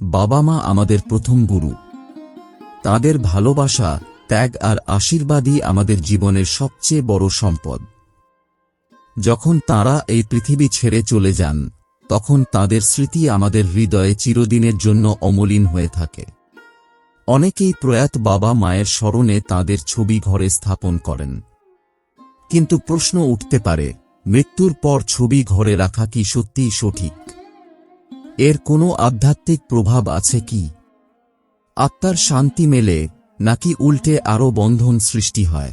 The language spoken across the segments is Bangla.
বাবা মা আমাদের প্রথম গুরু। তাদের ভালোবাসা, ত্যাগ আর আশীর্বাদই আমাদের জীবনের সবচেয়ে বড় সম্পদ। যখন তারা এই পৃথিবী ছেড়ে চলে যান, তখন তাদের স্মৃতি আমাদের হৃদয়ে চিরদিনের জন্য অমলিন হয়ে থাকে। অনেকেই প্রয়াত বাবা মায়ের স্মরণে তাদের ছবি ঘরে স্থাপন করেন। কিন্তু প্রশ্ন উঠতে পারে, মৃত্যুর পর ছবি ঘরে রাখা কি সত্যিই সঠিক? এর কোনো আধ্যাত্মিক প্রভাব আছে কি? আত্মার শান্তি মেলে নাকি উল্টে আরও বন্ধন সৃষ্টি হয়?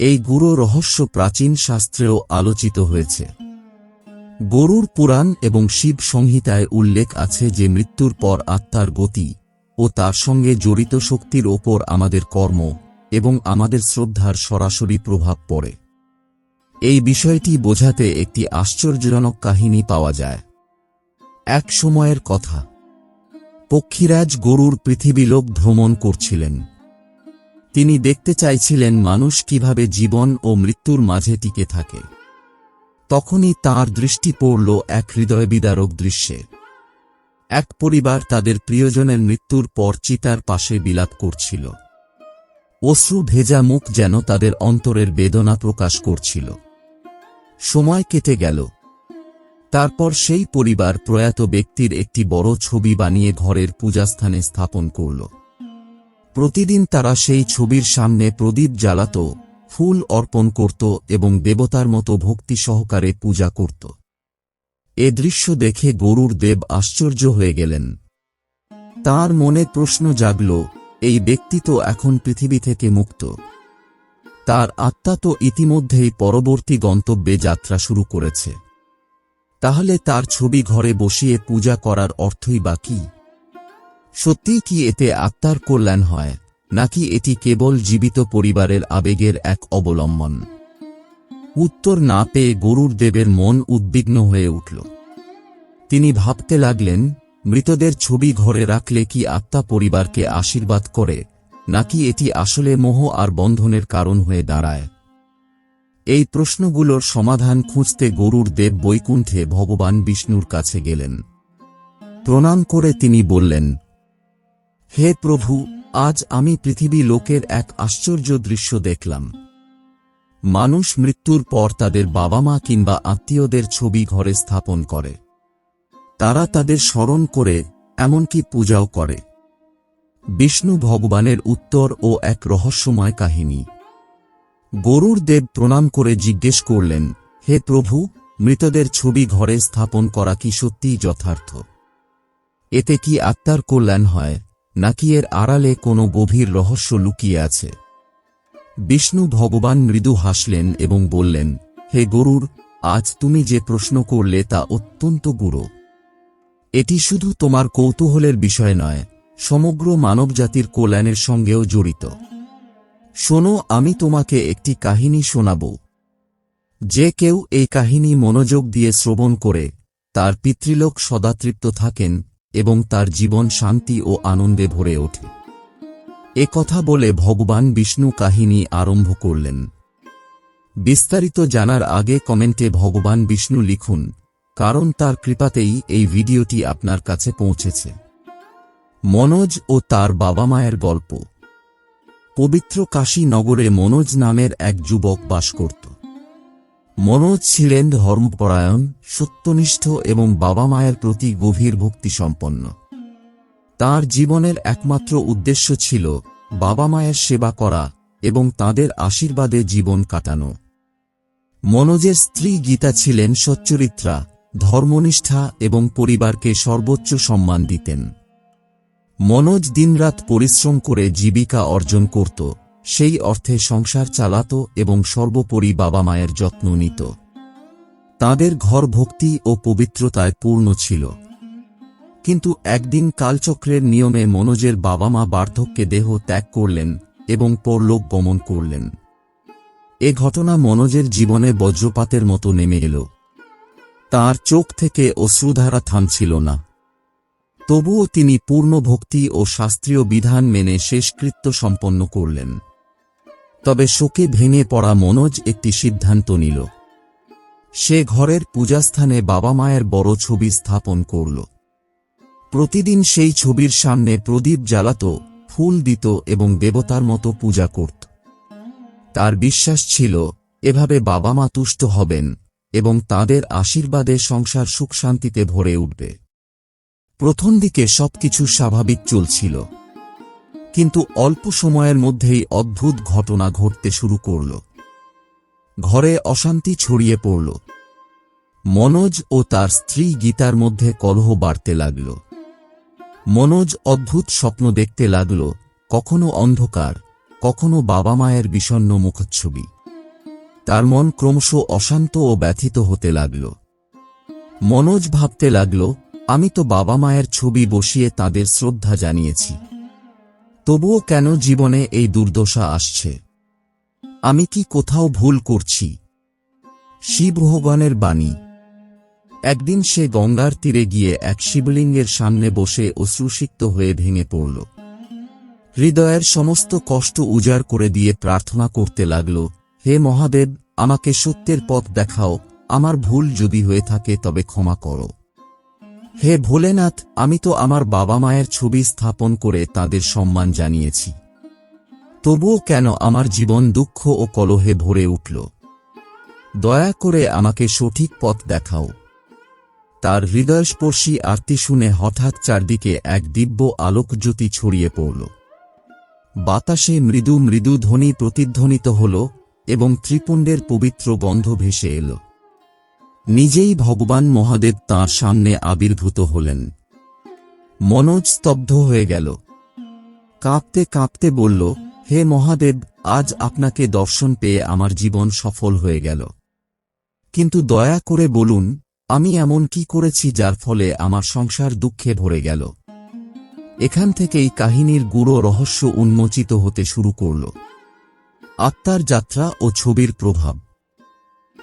এই গুরু রহস্য প্রাচীন শাস্ত্রেও আলোচিত হয়েছে। গরুর পুরাণ এবং শিব সংহিতায় উল্লেখ আছে যে মৃত্যুর পর আত্মার গতি ও তার সঙ্গে জড়িত শক্তির ওপর আমাদের কর্ম এবং আমাদের শ্রদ্ধার সরাসরি প্রভাব পড়ে। এই বিষয়টি বোঝাতে একটি আশ্চর্যজনক কাহিনী পাওয়া যায়। এক সময়ের কথা। পক্ষীরাজ গরুর পৃথিবীলোক ভ্রমণ করছিলেন। তিনি দেখতে চাইছিলেন মানুষ কীভাবে জীবন ও মৃত্যুর মাঝে টিকে থাকে। তখনই তার দৃষ্টি পড়ল এক হৃদয় বিদারক দৃশ্যে। এক পরিবার তাদের প্রিয়জনের মৃত্যুর পর চিতার পাশে বিলাপ করছিল। অশ্রু ভেজা মুখ যেন তাদের অন্তরের বেদনা প্রকাশ করছিল। সময় কেটে গেল। তারপর সেই পরিবার প্রয়াত ব্যক্তির একটি বড় ছবি বানিয়ে ঘরের পূজাস্থানে স্থাপন করল। প্রতিদিন তারা সেই ছবির সামনে প্রদীপ জ্বালাত, ফুল অর্পণ করত এবং দেবতার মতো ভক্তি সহকারে পূজা করত। এ দৃশ্য দেখে গরুর দেব আশ্চর্য হয়ে গেলেন। তার মনে প্রশ্ন জাগল, এই ব্যক্তি তো এখন পৃথিবী থেকে মুক্ত। তার আত্মা তো ইতিমধ্যেই পরবর্তী গন্তব্যে যাত্রা শুরু করেছে। তাহলে তার ছবি ঘরে বসিয়ে পূজা করার অর্থই বা কি? সত্যিই কি এতে আত্মার কল্যাণ হয়, নাকি এটি কেবল জীবিত পরিবারের আবেগের এক অবলম্বন? উত্তর না পেয়ে গরুর দেবের মন উদ্বিগ্ন হয়ে উঠল। তিনি ভাবতে লাগলেন, মৃতদের ছবি ঘরে রাখলে কি আত্মা পরিবারকে আশীর্বাদ করে, নাকি এটি আসলে মোহ আর বন্ধনের কারণ হয়ে দাঁড়ায়? এই প্রশ্নগুলোর সমাধান খুঁজতে গরুর দেব বৈকুণ্ঠে ভগবান বিষ্ণুর কাছে গেলেন। প্রণাম করে তিনি বললেন, হে প্রভু, আজ আমি পৃথিবী লোকের এক আশ্চর্য দৃশ্য দেখলাম। মানুষ মৃত্যুর পর তাদের বাবা মা কিংবা আত্মীয়দের ছবি ঘরে স্থাপন করে। তারা তাদের স্মরণ করে, এমনকি পূজাও করে। বিষ্ণু ভগবানের উত্তর ও এক রহস্যময় কাহিনী। গরুর দেব প্রণাম করে জিজ্ঞেস করলেন, হে প্রভু, মৃতদের ছবি ঘরে স্থাপন করা কি সত্যিই যথার্থ? এতে কি আত্মার কল্যাণ হয়, নাকি এর আড়ালে কোনো গভীর রহস্য লুকিয়ে আছে? বিষ্ণু ভগবান মৃদু হাসলেন এবং বললেন, হে গরুর, আজ তুমি যে প্রশ্ন করলে তা অত্যন্ত গুরু। এটি শুধু তোমার কৌতূহলের বিষয় নয়, সমগ্র মানবজাতির কল্যাণের সঙ্গেও জড়িত। শোনো, আমি তোমাকে একটি কাহিনী শোনাব। যে কেউ এই কাহিনী মনোযোগ দিয়ে শ্রবণ করে, তার পিতৃলোক সদাতৃপ্ত থাকেন এবং তার জীবন শান্তি ও আনন্দে ভরে ওঠে। এ কথা বলে ভগবান বিষ্ণু কাহিনী আরম্ভ করলেন। বিস্তারিত জানার আগে কমেন্টে ভগবান বিষ্ণু লিখুন, কারণ তার কৃপাতেই এই ভিডিওটি আপনার কাছে পৌঁছেছে। মনোজ ও তার বাবা মায়ের গল্প। পবিত্র কাশী নগরে মনোজ নামের এক যুবক বাস করত। মনোজ ছিলেন ধর্মপরায়ণ, সত্যনিষ্ঠ এবং বাবা মায়ের প্রতি গভীর ভক্তিসম্পন্ন। তার জীবনের একমাত্র উদ্দেশ্য ছিল বাবা মায়ের সেবা করা এবং তাদের আশীর্বাদে জীবন কাটানো। মনোজের স্ত্রী গীতা ছিলেন সচ্চরিত্রা, ধর্মনিষ্ঠা এবং পরিবারকে সর্বোচ্চ সম্মান দিতেন। মনোজ দিনরাত পরিশ্রম করে জীবিকা অর্জন করত, সেই অর্থে সংসার চালাত এবং সর্বোপরি বাবা মায়ের যত্ন নিত। তাদের ঘর ভক্তি ও পবিত্রতায় পূর্ণ ছিল। কিন্তু একদিন কালচক্রের নিয়মে মনোজের বাবা মা বার্ধক্যে দেহ ত্যাগ করলেন এবং পরলোক গমন করলেন। এ ঘটনা মনোজের জীবনে বজ্রপাতের মতো নেমে এল। তার চোখ থেকে অশ্রুধারা থামছিল না। তবুও তিনি পূর্ণ ভক্তি ও শাস্ত্রীয় বিধান মেনে শেষকৃত্য সম্পন্ন করলেন। তবে শোকে ভেঙে পড়া মনোজ একটি সিদ্ধান্ত নিল। সে ঘরের পূজাস্থানে বাবা মায়ের বড় ছবি স্থাপন করল। প্রতিদিন সেই ছবির সামনে প্রদীপ জ্বালাত, ফুল দিত এবং দেবতার মতো পূজা করত। তার বিশ্বাস ছিল, এভাবে বাবা মা তুষ্ট হবেন এবং তাদের আশীর্বাদে সংসার সুখ শান্তিতে ভরে উঠবে। প্রথম দিকে সবকিছু স্বাভাবিক চলছিল। কিন্তু অল্প সময়ের মধ্যেই অদ্ভুত ঘটনা ঘটতে শুরু করল। ঘরে অশান্তি ছড়িয়ে পড়ল। মনোজ ও তার স্ত্রী গীতার মধ্যে কলহ বাড়তে লাগল। মনোজ অদ্ভুত স্বপ্ন দেখতে লাগল, কখনো অন্ধকার, কখনো বাবা মায়ের বিষণ্ন মুখচ্ছবি। তার মন ক্রমশ অশান্ত ও ব্যথিত হতে লাগল। মনোজ ভাবতে লাগল আমি তো বাবা মায়ের ছবি বসিয়ে তাদের শ্রদ্ধা জানিয়েছি। তবুও কেন জীবনে এই দুর্দশা আসছে? আমি কি কোথাও ভুল করছি? শিব ভগবানের বাণী। একদিন সে গঙ্গার তীরে গিয়ে এক শিবলিঙ্গের সামনে বসে অশ্রুসিক্ত হয়ে ভেঙে পড়ল। হৃদয়ের সমস্ত কষ্ট উজাড় করে দিয়ে প্রার্থনা করতে লাগল, হে মহাদেব, আমাকে সত্যের পথ দেখাও, আমার ভুল যদি হয়ে থাকে তবে ক্ষমা করো। হে ভোলেনাথ, আমি তো আমার বাবা মায়ের ছবি স্থাপন করে তাদের সম্মান জানিয়েছি। তবুও কেন আমার জীবন দুঃখ ও কলহে ভরে উঠল? দয়া করে আমাকে সঠিক পথ দেখাও। তার হৃদয়স্পর্শী আরতি শুনে হঠাৎ চারদিকে এক দিব্য আলোকজ্যোতি ছড়িয়ে পড়ল। বাতাসে মৃদু মৃদু ধ্বনি প্রতিধ্বনিত হল এবং ত্রিপুণ্ডের পবিত্র গন্ধ ভেসে এল। নিজেই ভগবান মহাদেব তাঁর সামনে আবির্ভূত হলেন। মনোজ স্তব্ধ হয়ে গেল। কাঁপতে কাঁপতে বলল, হে মহাদেব, আজ আপনাকে দর্শন পেয়ে আমার জীবন সফল হয়ে গেল। কিন্তু দয়া করে বলুন, আমি এমন কি করেছি যার ফলে আমার সংসার দুঃখে ভরে গেল? এখান থেকেই কাহিনীর গুড়ো রহস্য উন্মোচিত হতে শুরু করল। আত্মার যাত্রা ও ছবির প্রভাব।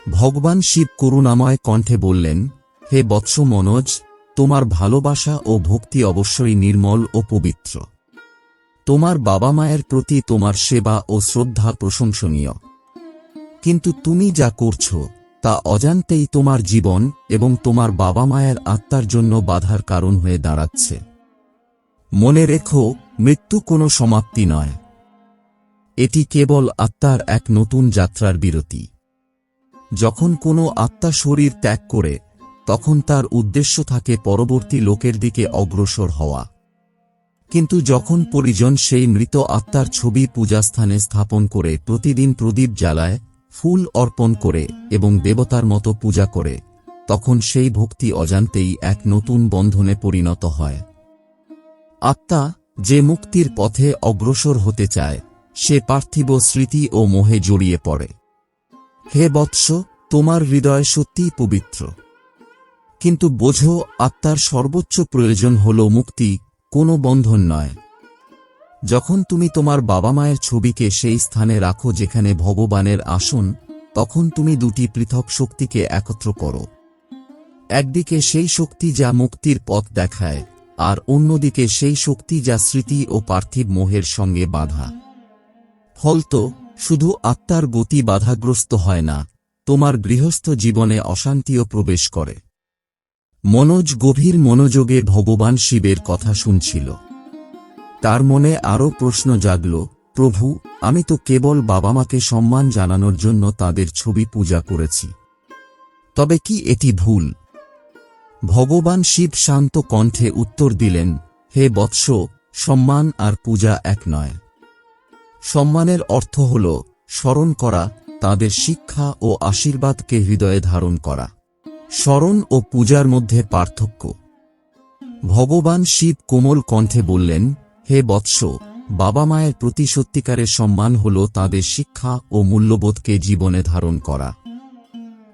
ভগবান শিব করুণাময় কণ্ঠে বললেন, হে বৎস মনোজ, তোমার ভালোবাসা ও ভক্তি অবশ্যই নির্মল ও পবিত্র। তোমার বাবা মায়ের প্রতি তোমার সেবা ও শ্রদ্ধা প্রশংসনীয়। কিন্তু তুমি যা করছ, তা অজান্তেই তোমার জীবন এবং তোমার বাবা মায়ের আত্মার জন্য বাধার কারণ হয়ে দাঁড়াচ্ছে। মনে রেখো, মৃত্যু কোনো সমাপ্তি নয়। এটি কেবল আত্মার এক নতুন যাত্রার বিরতি। যখন কোনো আত্মা শরীর ত্যাগ করে, তখন তার উদ্দেশ্য থাকে পরবর্তী লোকের দিকে অগ্রসর হওয়া। কিন্তু যখন পরিজন সেই মৃত আত্মার ছবি পূজাস্থানে স্থাপন করে, প্রতিদিন প্রদীপ জ্বালায়, ফুল অর্পণ করে এবং দেবতার মতো পূজা করে, তখন সেই ভক্তি অজান্তেই এক নতুন বন্ধনে পরিণত হয়। আত্মা যে মুক্তির পথে অগ্রসর হতে চায়, সে পার্থিব স্মৃতি ও মোহে জড়িয়ে পড়ে। হে বৎস, তোমার হৃদয় সত্যিই পবিত্র। কিন্তু বোঝো, আত্মার সর্বোচ্চ প্রয়োজন হল মুক্তি, কোনো বন্ধন নয়। যখন তুমি তোমার বাবা মায়ের ছবিকে সেই স্থানে রাখো যেখানে ভগবানের আসন, তখন তুমি দুটি পৃথক শক্তিকে একত্র করো। একদিকে সেই শক্তি যা মুক্তির পথ দেখায়, আর অন্যদিকে সেই শক্তি যা স্মৃতি ও পার্থিব মোহের সঙ্গে বাধা। ফলতো শুধু আত্মার গতি বাধাগ্রস্ত হয় না, তোমার গৃহস্থ জীবনে অশান্তিও প্রবেশ করে। মনোজ গভীর মনোযোগে ভগবান শিবের কথা শুনছিল। তার মনে আরও প্রশ্ন জাগল, প্রভু, আমি তো কেবল বাবা মাকে সম্মান জানানোর জন্য তাদের ছবি পূজা করেছি। তবে কি এটি ভুল? ভগবান শিব শান্ত কণ্ঠে উত্তর দিলেন, হে বৎস, সম্মান আর পূজা এক নয়। সম্মানের অর্থ হল স্মরণ করা, তাদের শিক্ষা ও আশীর্বাদকে হৃদয়ে ধারণ করা। স্মরণ ও পূজার মধ্যে পার্থক্য। ভগবান শিব কোমল কণ্ঠে বললেন, হে বৎস, বাবা মায়ের প্রতি সত্যিকারের সম্মান হল তাদের শিক্ষা ও মূল্যবোধকে জীবনে ধারণ করা।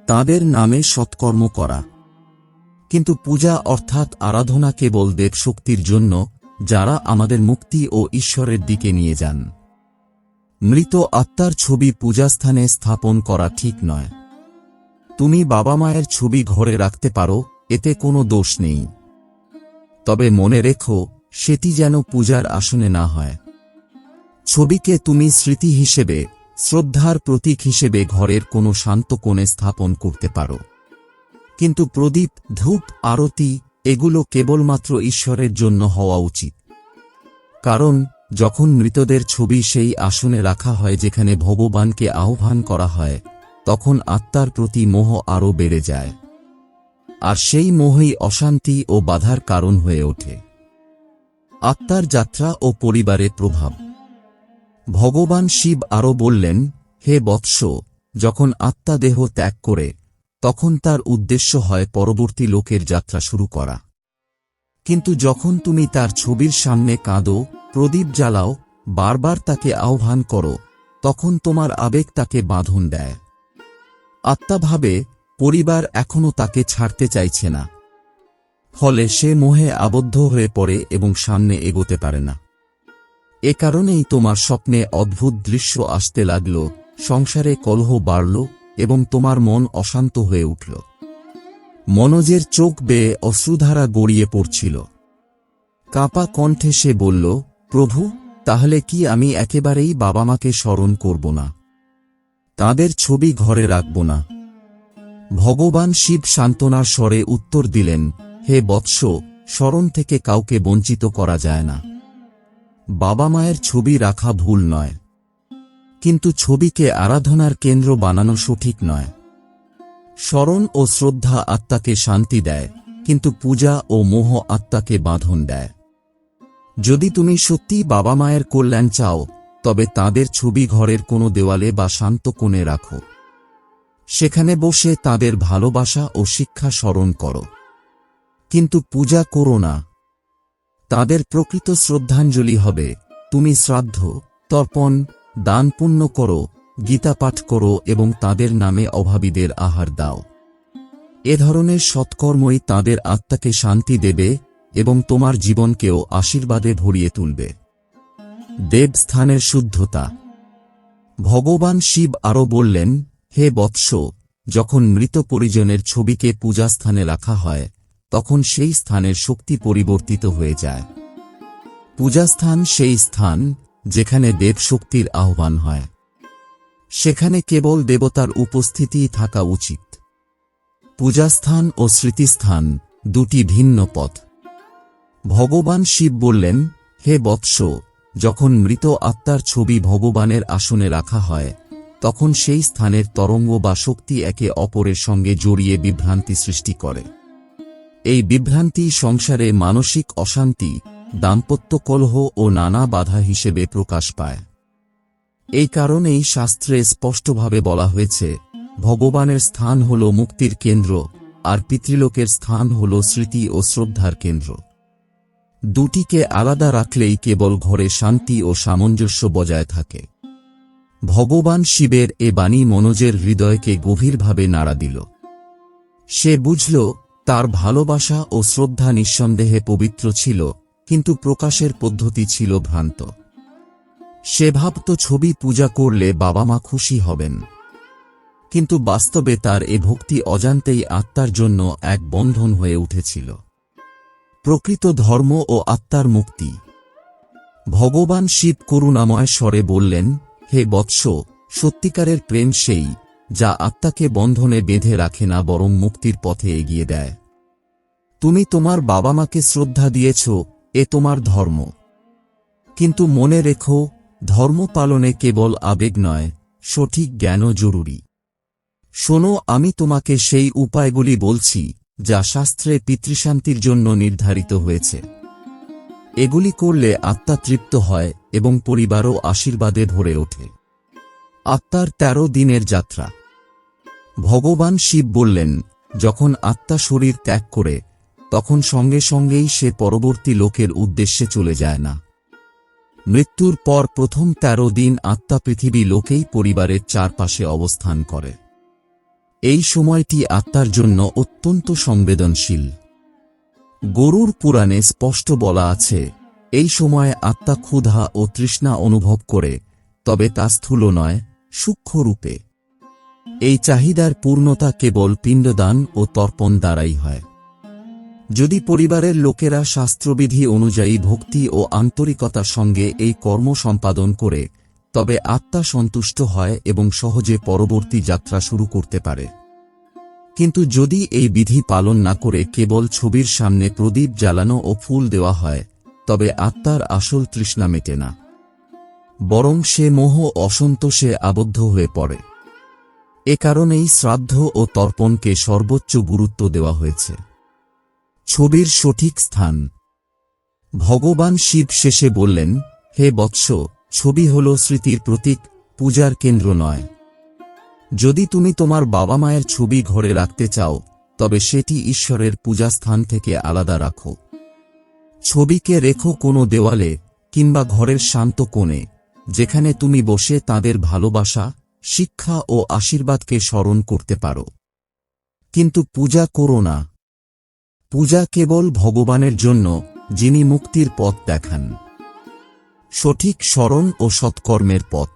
তাদের নামে সৎকর্ম করা। কিন্তু পূজা অর্থাৎ আরাধনা কেবল দেবশক্তির জন্য, যারা আমাদের মুক্তি ও ঈশ্বরের দিকে নিয়ে যান। মৃত আত্মার ছবি পূজাস্থানে স্থাপন করা ঠিক নয়। তুমি বাবা মায়ের ছবি ঘরে রাখতে পারো, এতে কোনো দোষ নেই। তবে মনে রেখো, সেটি যেন পূজার আসনে না হয়। ছবিকে তুমি স্মৃতি হিসেবে, শ্রদ্ধার প্রতীক হিসেবে ঘরের কোনো শান্ত কোণে স্থাপন করতে পারো। কিন্তু প্রদীপ, ধূপ, আরতি, এগুলো কেবলমাত্র ঈশ্বরের জন্য হওয়া উচিত। কারণ যখন মৃতদের ছবি সেই আসনে রাখা হয় যেখানে ভগবানকে আহ্বান করা হয়, তখন আত্মার প্রতি মোহ আরও বেড়ে যায়। আর সেই মোহই অশান্তি ও বাধার কারণ হয়ে ওঠে। আত্মার যাত্রা ও পরিবারে প্রভাব। ভগবান শিব আরও বললেন, হে বৎস, যখন আত্মা দেহ ত্যাগ করে, তখন তার উদ্দেশ্য হয় পরবর্তী লোকের যাত্রা শুরু করা। কিন্তু যখন তুমি তার ছবির সামনে কাঁদো, প্রদীপ জ্বালাও, বারবার তাকে আহ্বান করো, তখন তোমার আবেগ তাকে বাঁধন দেয়। আত্মা ভাবে, পরিবার এখনও তাকে ছাড়তে চাইছে না। ফলে সে মোহে আবদ্ধ হয়ে পড়ে এবং সামনে এগোতে পারে না। এ কারণেই তোমার স্বপ্নে অদ্ভুত দৃশ্য আসতে লাগল, সংসারে কলহ বাড়ল এবং তোমার মন অশান্ত হয়ে উঠল। মনোজের চোখ বেয়ে অশ্রুধারা গড়িয়ে পড়ছিল। কাপা কণ্ঠে সে বলল, প্রভু, তাহলে কি আমি একেবারেই বাবা মাকে স্মরণ করব না? তাদের ছবি ঘরে রাখব না? ভগবান শিব সান্ত্বনার স্বরে উত্তর দিলেন, হে বৎস, স্মরণ থেকে কাউকে বঞ্চিত করা যায় না। বাবা মায়ের ছবি রাখা ভুল নয়। কিন্তু ছবিকে আরাধনার কেন্দ্র বানানো সঠিক নয়। স্মরণ ও শ্রদ্ধা আত্মাকে শান্তি দেয়, কিন্তু পূজা ও মোহ আত্মাকে বাঁধন দেয়। যদি তুমি সত্যি বাবা মায়ের কল্যাণ চাও, তবে তাদের ছবি ঘরের কোনো দেওয়ালে বা শান্ত কোণে রাখো। সেখানে বসে তাদের ভালোবাসা ও শিক্ষা স্মরণ করো। কিন্তু পূজা করো না। তাদের প্রকৃত শ্রদ্ধাঞ্জলি হবে, তুমি শ্রাদ্ধ, তর্পণ দান পুণ্য করো গীতা পাঠ করো এবং তাদের নামে অভাবীদের আহার দাও। এ ধরনের সৎকর্মই তাদের আত্মাকে শান্তি দেবে এবং তোমার জীবনকেও আশীর্বাদে ভরিয়ে তুলবে। দেবস্থানের শুদ্ধতা। ভগবান শিব আরও বললেন, হে বৎস, যখন মৃত পরিজনের ছবিকে পূজাস্থানে রাখা হয়, তখন সেই স্থানের শক্তি পরিবর্তিত হয়ে যায়। পূজাস্থান সেই স্থান যেখানে দেবশক্তির আহ্বান হয়। সেখানে কেবল দেবতার উপস্থিতিই থাকা উচিত। পূজাস্থান ও স্মৃতিস্থান দুটি ভিন্ন পথ। ভগবান শিব বললেন, হে বৎস, যখন মৃত আত্মার ছবি ভগবানের আসনে রাখা হয়, তখন সেই স্থানের তরঙ্গ বা শক্তি একে অপরের সঙ্গে জড়িয়ে বিভ্রান্তি সৃষ্টি করে। এই বিভ্রান্তি সংসারে মানসিক অশান্তি, দাম্পত্য কলহ ও নানা বাধা হিসেবে প্রকাশ পায়। এই কারণেই শাস্ত্রে স্পষ্টভাবে বলা হয়েছে, ভগবানের স্থান হল মুক্তির কেন্দ্র, আর পিতৃলোকের স্থান হল স্মৃতি ও শ্রদ্ধার কেন্দ্র। দুটিকে আলাদা রাখলেই কেবল ঘরে শান্তি ও সামঞ্জস্য বজায় থাকে। ভগবান শিবের এ বাণী মনোজের হৃদয়কে গভীরভাবে নাড়া দিল। সে বুঝল, তার ভালোবাসা ও শ্রদ্ধা নিঃসন্দেহে পবিত্র ছিল, কিন্তু প্রকাশের পদ্ধতি ছিল ভ্রান্ত। সে ভাবত ছবি পূজা করলে বাবা মা খুশি হবেন। কিন্তু বাস্তবে তার এ ভক্তি অজান্তেই আত্মার জন্য এক বন্ধন হয়ে উঠেছিল। প্রকৃত ধর্ম ও আত্মার মুক্তি। ভগবান শিব করুণাময় স্বরে বললেন, হে বৎস, সত্যিকারের প্রেম সেই, যা আত্মাকে বন্ধনে বেঁধে রাখে না, বরং মুক্তির পথে এগিয়ে দেয়। তুমি তোমার বাবা মাকে শ্রদ্ধা দিয়েছ, এ তোমার ধর্ম। কিন্তু মনে রেখো ধর্ম পালনে কেবল আবেগ নয়, সঠিক জ্ঞানও জরুরি। শোনো, আমি তোমাকে সেই উপায়গুলি বলছি, যা শাস্ত্রে পিতৃশান্তির জন্য নির্ধারিত হয়েছে। এগুলি করলে আত্মা তৃপ্ত হয় এবং পরিবারও আশীর্বাদে ভরে ওঠে। আত্মার তেরো দিনের যাত্রা। ভগবান শিব বললেন, যখন আত্মা শরীর ত্যাগ করে, তখন সঙ্গে সঙ্গেই সে পরবর্তী লোকের উদ্দেশ্যে চলে যায় না। মৃত্যুর পর প্রথম তেরো দিন আত্মা পৃথিবী লোকেই পরিবারের চারপাশে অবস্থান করে। এই সময়টি আত্মার জন্য অত্যন্ত সংবেদনশীল। গরুর পুরাণে স্পষ্ট বলা আছে, এই সময় আত্মা ক্ষুধা ও তৃষ্ণা অনুভব করে, তবে তা স্থূল নয় সূক্ষ্ম রূপে এই চাহিদার পূর্ণতা কেবল পিণ্ডদান ও তর্পণ দ্বারাই হয়। যদি পরিবারের লোকেরা শাস্ত্রবিধি অনুযায়ী ভক্তি ও আন্তরিকতার সঙ্গে এই কর্ম সম্পাদন করে, তবে আত্মা সন্তুষ্ট হয় এবং সহজে পরবর্তী যাত্রা শুরু করতে পারে। কিন্তু যদি এই বিধি পালন না করে কেবল ছবির সামনে প্রদীপ জ্বালানো ও ফুল দেওয়া হয়, তবে আত্মার আসল তৃষ্ণা মেটে না। বরং সে মোহ অসন্তোষে আবদ্ধ হয়ে পড়ে। এ কারণেই শ্রাদ্ধ ও তর্পণকে সর্বোচ্চ গুরুত্ব দেওয়া হয়েছে। ছবির সঠিক স্থান। ভগবান শিব শেষে বললেন, হে বৎস, ছবি হল স্মৃতির প্রতীক, পূজার কেন্দ্র নয়। যদি তুমি তোমার বাবা মায়ের ছবি ঘরে রাখতে চাও, তবে সেটি ঈশ্বরের পূজাস্থান থেকে আলাদা রাখো। ছবিকে রেখো কোনো দেওয়ালে কিংবা ঘরের শান্ত কোণে, যেখানে তুমি বসে তাদের ভালোবাসা, শিক্ষা ও আশীর্বাদকে স্মরণ করতে পারো। কিন্তু পূজা করো না পূজা কেবল ভগবানের জন্য, যিনি মুক্তির পথ দেখান। সঠিক স্মরণ ও সৎকর্মের পথ।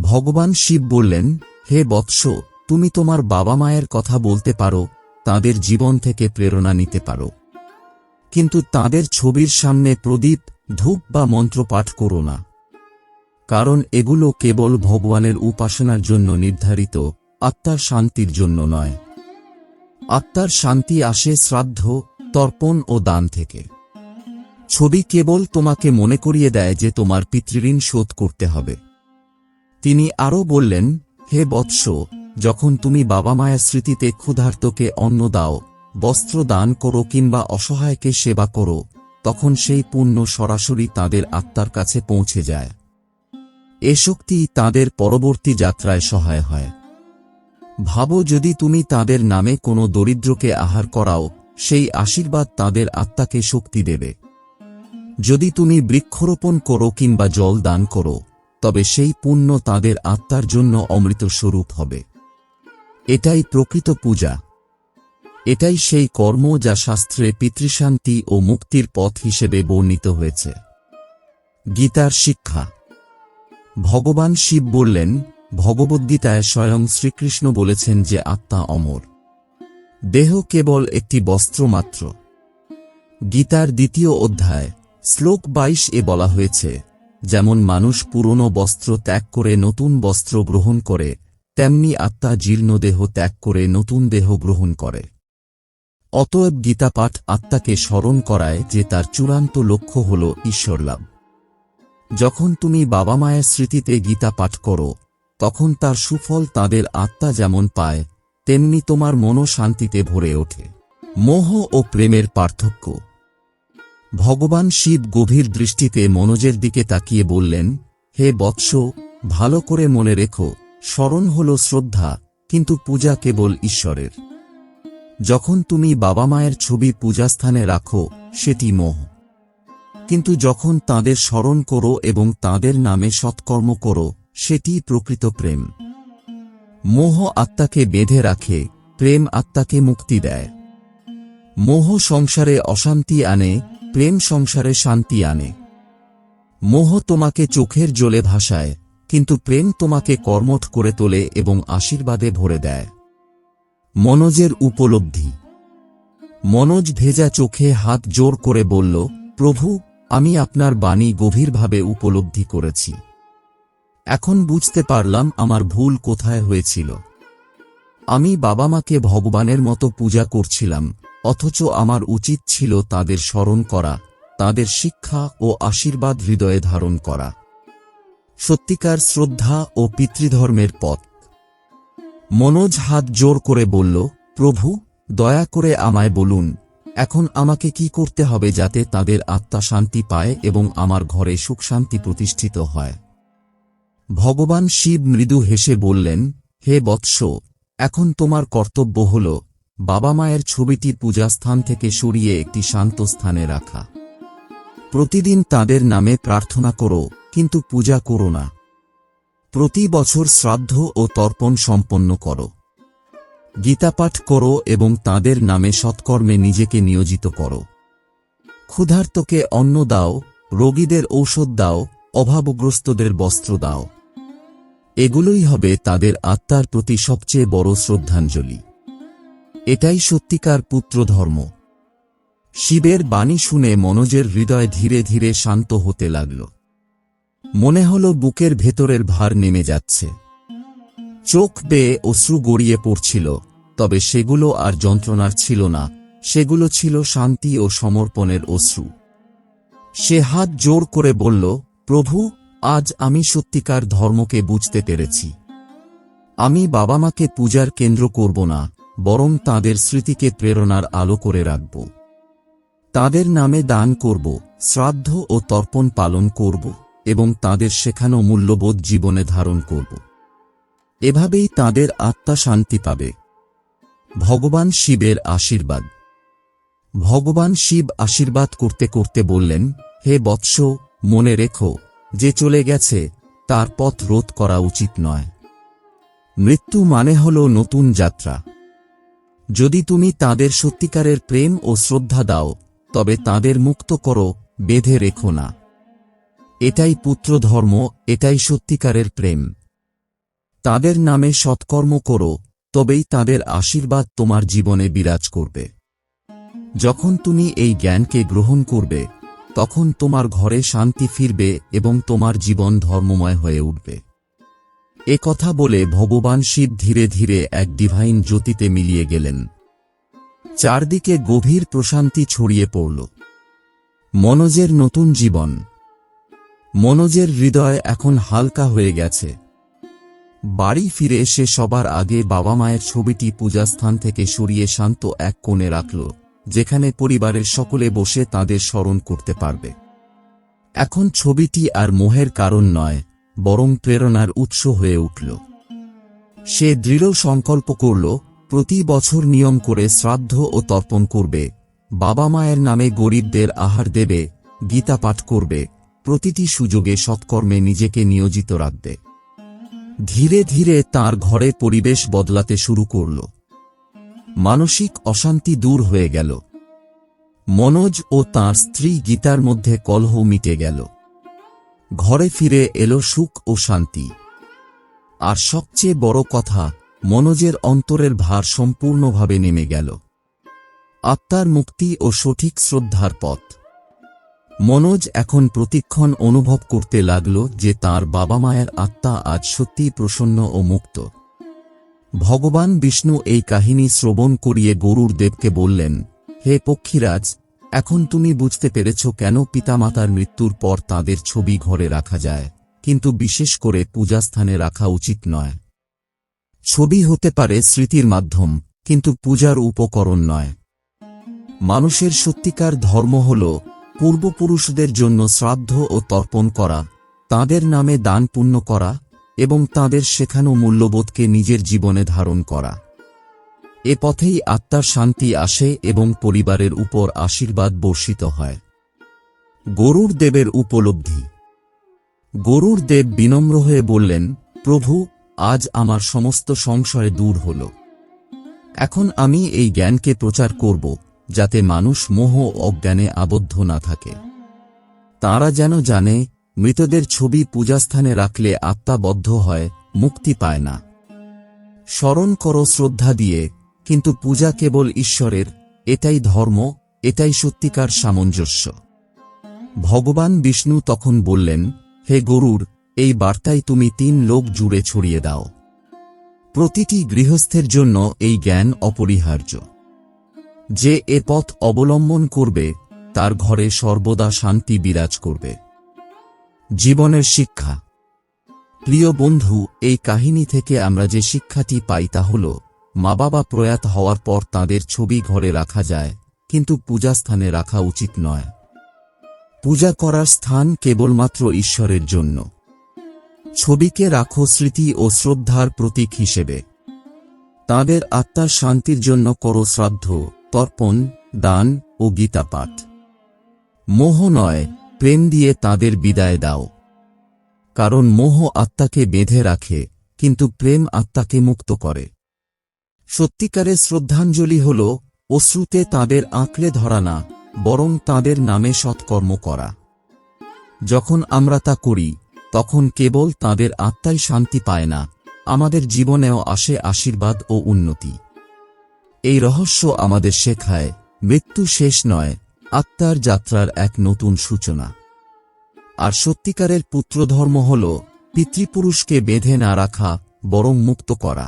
ভগবান শিব বললেন, হে বৎস, তুমি তোমার বাবা মায়ের কথা বলতে পারো, তাদের জীবন থেকে প্রেরণা নিতে পারো। কিন্তু তাদের ছবির সামনে প্রদীপ, ধূপ বা মন্ত্র পাঠ করো না। কারণ এগুলো কেবল ভগবানের উপাসনার জন্য নির্ধারিত, আত্মার শান্তির জন্য নয়। আত্মার শান্তি আসে শ্রাদ্ধ, তর্পণ ও দান থেকে। ছবি কেবল তোমাকে মনে করিয়ে দেয় যে তোমার পিতৃঋণ শোধ করতে হবে। তিনি আরও বললেন, হে বৎস, যখন তুমি বাবা মায়ের স্মৃতিতে ক্ষুধার্তকে অন্ন দাও, বস্ত্র দান করো কিংবা অসহায়কে সেবা করো, তখন সেই পুণ্য সরাসরি তাদের আত্মার কাছে পৌঁছে যায়। এ শক্তি তাদের পরবর্তী যাত্রায় সহায় হয়। ভাবো যদি তুমি তাদের নামে কোনো দরিদ্রকে আহার করাও, সেই আশীর্বাদ তাদের আত্মাকে শক্তি দেবে। যদি তুমি বৃক্ষরোপণ করো কিংবা জল দান করো, তবে সেই পুণ্য তাদের আত্মার জন্য অমৃত স্বরূপ হবে। এটাই প্রকৃত পূজা। এটাই সেই কর্ম যা শাস্ত্রে পিতৃশান্তি ও মুক্তির পথ হিসেবে বর্ণিত হয়েছে। গীতার শিক্ষা। ভগবান শিব বললেন ভগবদ্গীতায় স্বয়ং শ্রীকৃষ্ণ বলেছেন যে আত্মা অমর। দেহ কেবল একটি বস্ত্র মাত্র। গীতার দ্বিতীয় অধ্যায়, শ্লোক বাইশ এ বলা হয়েছে, যেমন মানুষ পুরনো বস্ত্র ত্যাগ করে নতুন বস্ত্র গ্রহণ করে, তেমনি আত্মা জীর্ণ দেহ ত্যাগ করে নতুন দেহ গ্রহণ করে। অতএব গীতাপাঠ আত্মাকে স্মরণ করায় যে তার চূড়ান্ত লক্ষ্য হল ঈশ্বরলাভ। যখন তুমি বাবা মায়ের স্মৃতিতে গীতা পাঠ করো তখন তার সুফল তাদের আত্মা যেমন পায়, তেমনি তোমার মনও শান্তিতে ভরে ওঠে। মোহ ও প্রেমের পার্থক্য। ভগবান শিব গভীর দৃষ্টিতে মনোজের দিকে তাকিয়ে বললেন, হে বৎস, ভালো করে মনে রেখো, স্মরণ হল শ্রদ্ধা, কিন্তু পূজা কেবল ঈশ্বরের। যখন তুমি বাবা মায়ের ছবি পূজাস্থানে রাখো, সেটি মোহ। কিন্তু যখন তাদের স্মরণ করো এবং তাদের নামে সৎকর্ম করো সেটি প্রকৃত প্রেম। মোহ আত্মাকে বেঁধে রাখে, প্রেম আত্মাকে মুক্তি দেয়। মোহ সংসারে অশান্তি আনে, প্রেম সংসারে শান্তি আনে। মোহ তোমাকে চোখের জলে ভাসায়, কিন্তু প্রেম তোমাকে কর্মঠ করে তোলে এবং আশীর্বাদে ভরে দেয়। মনোজের উপলব্ধি। মনোজ ভেজা চোখে হাত জোর করে বলল, প্রভু, আমি আপনার বাণী গভীরভাবে উপলব্ধি করেছি। এখন বুঝতে পারলাম আমার ভুল কোথায় হয়েছিল। আমি বাবা মাকে ভগবানের মতো পূজা করছিলাম, অথচ আমার উচিত ছিল তাদের স্মরণ করা, তাদের শিক্ষা ও আশীর্বাদ হৃদয়ে ধারণ করা। সত্যিকার শ্রদ্ধা ও পিতৃধর্মের পথ। মনোজ হাত জোর করে বলল, প্রভু, দয়া করে আমায় বলুন, এখন আমাকে কি করতে হবে যাতে তাদের আত্মা শান্তি পায় এবং আমার ঘরে সুখ শান্তি প্রতিষ্ঠিত হয়? ভগবান শিব মৃদু হেসে বললেন, হে বৎস, এখন তোমার কর্তব্য হল বাবা মায়ের ছবিটি পূজাস্থান থেকে সরিয়ে একটি শান্ত স্থানে রাখা। প্রতিদিন তাদের নামে প্রার্থনা করো, কিন্তু পূজা করো না। প্রতি বছর শ্রাদ্ধ ও তর্পণ সম্পন্ন করো। গীতাপাঠ করো এবং তাদের নামে সৎকর্মে নিজেকে নিয়োজিত করো। ক্ষুধার্তকে অন্ন দাও, রোগীদের ঔষধ দাও, অভাবগ্রস্তদের বস্ত্র দাও। এগুলোই হবে তাদের আত্মার প্রতি সবচেয়ে বড় শ্রদ্ধাঞ্জলি। এটাই সত্যিকার পুত্র ধর্ম শিবের বাণী শুনে মনোজের হৃদয় ধীরে ধীরে শান্ত হতে লাগল। মনে হল বুকের ভেতরের ভার নেমে যাচ্ছে। চোখ বেয়ে অশ্রু গড়িয়ে পড়ছিল, তবে সেগুলো আর যন্ত্রণার ছিল না, সেগুলো ছিল শান্তি ও সমর্পণের অশ্রু। সে হাত জোর করে বলল, প্রভু আজ আমি সত্যিকার ধর্মকে বুঝতে পেরেছি। আমি বাবা মাকে পূজার কেন্দ্র করব না, বরং তাদের স্মৃতিকে প্রেরণার আলো করে রাখব। তাদের নামে দান করব, শ্রাদ্ধ ও তর্পণ পালন করব, এবং তাদের শেখানো মূল্যবোধ জীবনে ধারণ করব। এভাবেই তাদের আত্মা শান্তি পাবে। ভগবান শিবের আশীর্বাদ। ভগবান শিব আশীর্বাদ করতে করতে বললেন, হে বৎস, মনে রেখো যে চলে গেছে, তার পথ রোধ করা উচিত নয়। মৃত্যু মানে হল নতুন যাত্রা। যদি তুমি তাদের সত্যিকারের প্রেম ও শ্রদ্ধা দাও, তবে তাদের মুক্ত করো, বেঁধে রেখো না। এটাই পুত্রধর্ম এটাই সত্যিকারের প্রেম। তাদের নামে সৎকর্ম করো, তবেই তাদের আশীর্বাদ তোমার জীবনে বিরাজ করবে। যখন তুমি এই জ্ঞানকে গ্রহণ করবে তখন তোমার ঘরে শান্তি ফিরবে এবং তোমার জীবন ধর্মময় হয়ে উঠবে। এ কথা বলে ভগবান শিব ধীরে ধীরে এক ডিভাইন জ্যোতিতে মিলিয়ে গেলেন। চারদিকে গভীর প্রশান্তি ছড়িয়ে পড়ল। মনোজের নতুন জীবন। মনোজের হৃদয় এখন হালকা হয়ে গেছে। বাড়ি ফিরে এসে সবার আগে বাবা মায়ের ছবিটি পূজাস্থান থেকে সরিয়ে শান্ত এক কোণে রাখল। যেখানে পরিবারের সকলে বসে তাদের স্মরণ করতে পারবে। এখন ছবিটি আর মোহের কারণ নয়, বরং প্রেরণার উৎস হয়ে উঠল। সে দৃঢ় সংকল্প করল, প্রতি বছর নিয়ম করে শ্রাদ্ধ ও তর্পণ করবে, বাবা মায়ের নামে গরিবদের আহার দেবে, গীতা পাঠ করবে, প্রতিটি সুযোগে সৎকর্মে নিজেকে নিয়োজিত রাখবে। ধীরে ধীরে তার ঘরে পরিবেশ বদলাতে শুরু করল। মানসিক অশান্তি দূর হয়ে গেল। মনোজ ও তার স্ত্রী গীতার মধ্যে কলহ মিটে গেল। ঘরে ফিরে এলো সুখ ও শান্তি। আর সবচেয়ে বড় কথা, মনোজের অন্তরের ভার সম্পূর্ণভাবে নেমে গেল। আত্মার মুক্তি ও সঠিক শ্রদ্ধার পথ। মনোজ এখন প্রতিক্ষণ অনুভব করতে লাগল যে তার বাবা মায়ের আত্মা আজ সত্যিই প্রসন্ন ও মুক্ত। ভগবান বিষ্ণু এই কাহিনী শ্রবণ করিয়ে গরুর দেবকে বললেন, হে পক্ষীরাজ, এখন তুমি বুঝতে পেরেছ কেন পিতামাতার মৃত্যুর পর তাদের ছবি ঘরে রাখা যায়, কিন্তু বিশেষ করে পূজাস্থানে রাখা উচিত নয়। ছবি হতে পারে স্মৃতির মাধ্যম, কিন্তু পূজার উপকরণ নয়। মানুষের সত্যিকার ধর্ম হল, পূর্বপুরুষদের জন্য শ্রাদ্ধ ও তর্পণ করা, তাদের নামে দান পুণ্য করা এবং তাদের শেখানো মূল্যবোধকে নিজের জীবনে ধারণ করা। এ পথেই আত্মার শান্তি আসে এবং পরিবারের উপর আশীর্বাদ বর্ষিত হয়। গরুর দেবের উপলব্ধি। গরুর দেব বিনম্র হয়ে বললেন, প্রভু, আজ আমার সমস্ত সংশয় দূর হল। এখন আমি এই জ্ঞানকে প্রচার করব, যাতে মানুষ মোহ অজ্ঞানে আবদ্ধ না থাকে। তারা যেন জানে মৃতদের ছবি পূজাস্থানে রাখলে আত্মা বদ্ধ হয়, মুক্তি পায় না। স্মরণ করো শ্রদ্ধা দিয়ে, কিন্তু পূজা কেবল ঈশ্বরের, এটাই ধর্ম, এটাই সত্যিকার সামঞ্জস্য। ভগবান বিষ্ণু তখন বললেন, হে গরুর, এই বার্তায় তুমি তিন লোক জুড়ে ছড়িয়ে দাও। প্রতিটি গৃহস্থের জন্য এই জ্ঞান অপরিহার্য। যে এ পথ অবলম্বন করবে, তার ঘরে সর্বদা শান্তি বিরাজ করবে। জীবনের শিক্ষা। প্রিয় বন্ধু, এই কাহিনী থেকে আমরা যে শিক্ষাটি পাই তা হল মা বাবা প্রয়াত হওয়ার পর তাদের ছবি ঘরে রাখা যায়, কিন্তু পূজাস্থানে রাখা উচিত নয়। পূজা করার স্থান কেবলমাত্র ঈশ্বরের জন্য। ছবিকে রাখো স্মৃতি ও শ্রদ্ধার প্রতীক হিসেবে। তাদের আত্মার শান্তির জন্য করো শ্রাদ্ধ, তর্পণ, দান ও গীতাপাঠ। মোহ নয় প্রেম দিয়ে তাদের বিদায় দাও। কারণ মোহ আত্মাকে বেঁধে রাখে, কিন্তু প্রেম আত্মাকে মুক্ত করে। সত্যিকারের শ্রদ্ধাঞ্জলি হল, অশ্রুতে তাদের আঁকড়ে ধরা না, বরং তাদের নামে সৎকর্ম করা। যখন আমরা তা করি, তখন কেবল তাদের আত্মাই শান্তি পায় না, আমাদের জীবনেও আসে আশীর্বাদ ও উন্নতি। এই রহস্য আমাদের শেখায়, মৃত্যু শেষ নয় আত্মার যাত্রার এক নতুন সূচনা। আর সত্যিকারের পুত্রধর্ম হল পিতৃপুরুষকে বেঁধে না রাখা, বরং মুক্ত করা।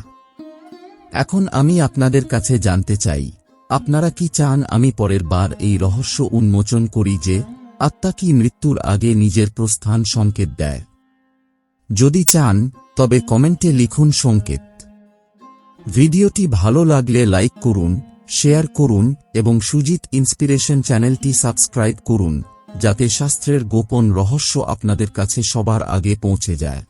এখন আমি আপনাদের কাছে জানতে চাই, আপনারা কি চান আমি পরের বার এই রহস্য উন্মোচন করি যে, আত্মা কি মৃত্যুর আগে নিজের প্রস্থান সংকেত দেয়? যদি চান, তবে কমেন্টে লিখুন সংকেত। ভিডিওটি ভালো লাগলে লাইক করুন শেয়ার করুন এবং সুজিত ইন্সপিরেশন চ্যানেলটি সাবস্ক্রাইব করুন, যাতে শাস্ত্রের গোপন রহস্য আপনাদের কাছে সবার আগে পৌঁছে যায়।